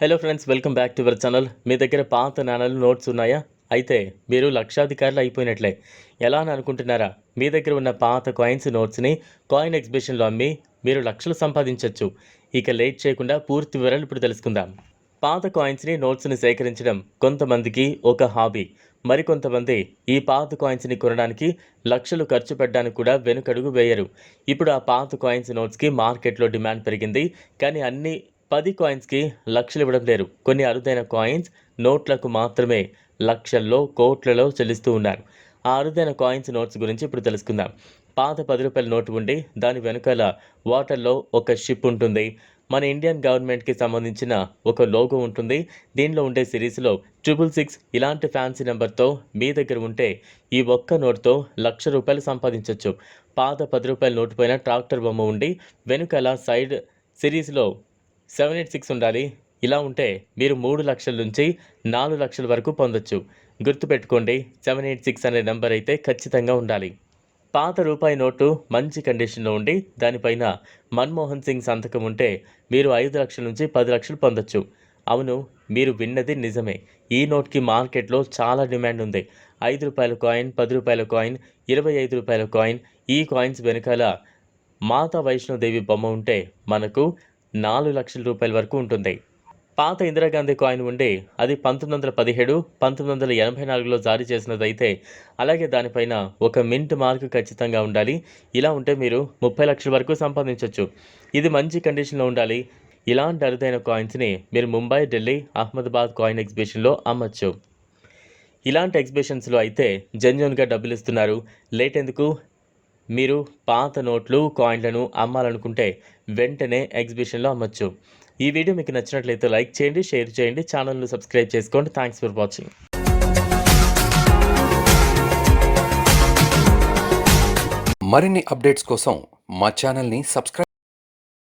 Hello friends welcome back to our channel మీ దగ్గర పాత నాణాలు నోట్స్ ఉన్నాయా? అయితే మీరు లక్షాధికారులు అయిపోయినట్లే. ఎలా అని అనుకుంటున్నారా? మీ దగ్గర ఉన్న పాత కాయిన్స్ నోట్స్ని కాయిన్ ఎగ్జిబిషన్లో అమ్మి మీరు లక్షలు సంపాదించవచ్చు ఇక లేట్ చేయకుండా పూర్తి వివరాలు ఇప్పుడు తెలుసుకుందాం. పాత కాయిన్స్ని నోట్స్ని సేకరించడం కొంతమందికి ఒక హాబీ మరికొంతమంది ఈ పాత కాయిన్స్ని కొనడానికి లక్షలు ఖర్చు పెట్టడానికి కూడా వెనుకడుగు వేయరు. ఇప్పుడు ఆ పాత కాయిన్స్ నోట్స్కి మార్కెట్లో డిమాండ్ పెరిగింది. కానీ అన్ని పది కాయిన్స్కి లక్షలు ఇవ్వడం లేరు కొన్ని అరుదైన కాయిన్స్ నోట్లకు మాత్రమే లక్షల్లో కోట్లలో చెల్లిస్తూ ఉన్నారు. ఆ అరుదైన కాయిన్స్ నోట్స్ గురించి ఇప్పుడు తెలుసుకుందాం. పాత పది రూపాయల నోటు ఉండి దాని వెనుకాల వాటర్లో ఒక షిప్ ఉంటుంది. మన ఇండియన్ గవర్నమెంట్కి సంబంధించిన ఒక లోగో ఉంటుంది. దీనిలో ఉండే సిరీస్లో ట్రిపుల్ సిక్స్ ఇలాంటి ఫ్యాన్సీ నెంబర్తో మీ దగ్గర ఉంటే ఈ ఒక్క నోటుతో లక్ష రూపాయలు సంపాదించవచ్చు పాత పది రూపాయల నోటు పైన ట్రాక్టర్ బొమ్మ ఉండి వెనుకల సైడ్ సిరీస్లో సెవెన్ ఎయిట్ సిక్స్ ఉండాలి. ఇలా ఉంటే మీరు మూడు లక్షల నుంచి నాలుగు లక్షల వరకు పొందొచ్చు. గుర్తుపెట్టుకోండి సెవెన్ ఎయిట్ సిక్స్ అనే నెంబర్ అయితే ఖచ్చితంగా ఉండాలి. పాత రూపాయి నోటు మంచి కండిషన్లో ఉండి దానిపైన మన్మోహన్ సింగ్ సంతకం ఉంటే మీరు ఐదు లక్షల నుంచి పది లక్షలు పొందొచ్చు. అవును మీరు విన్నది నిజమే. ఈ నోట్కి మార్కెట్లో చాలా డిమాండ్ ఉంది. ఐదు రూపాయల కాయిన్ పది రూపాయల కాయిన్ ఇరవై ఐదు రూపాయల కాయిన్ ఈ కాయిన్స్ వెనకాల మాతా వైష్ణోదేవి బొమ్మ ఉంటే మనకు నాలుగు లక్షల రూపాయల వరకు ఉంటుంది. పాత ఇందిరాగాంధీ కాయిన్ ఉండే అది పంతొమ్మిది వందల పదిహేడు పంతొమ్మిది వందల ఎనభై నాలుగులో జారీ చేసినదైతే అలాగే దానిపైన ఒక మింట్ మార్క్ ఖచ్చితంగా ఉండాలి. ఇలా ఉంటే మీరు ముప్పై లక్షల వరకు సంపాదించవచ్చు ఇది మంచి కండిషన్లో ఉండాలి. ఇలాంటి అరుదైన కాయిన్స్ని మీరు ముంబై ఢిల్లీ అహ్మదాబాద్ కాయిన్ ఎగ్జిబిషన్లో అమ్మచ్చు. ఇలాంటి ఎగ్జిబిషన్స్లో అయితే జెన్యున్గా డబ్బులు ఇస్తున్నారు లేట్ ఎందుకు? మీరు పాత నోట్లు కాయిన్లను అమ్మాలనుకుంటే వెంటనే ఎగ్జిబిషన్లో అమ్మచ్చు. ఈ వీడియో మీకు నచ్చినట్లయితే లైక్ చేయండి షేర్ చేయండి ఛానల్ను సబ్స్క్రైబ్ చేసుకోండి. థ్యాంక్స్ ఫర్ వాచింగ్ మరిన్ని అప్డేట్స్ కోసం మా ఛానల్ని సబ్స్క్రైబ్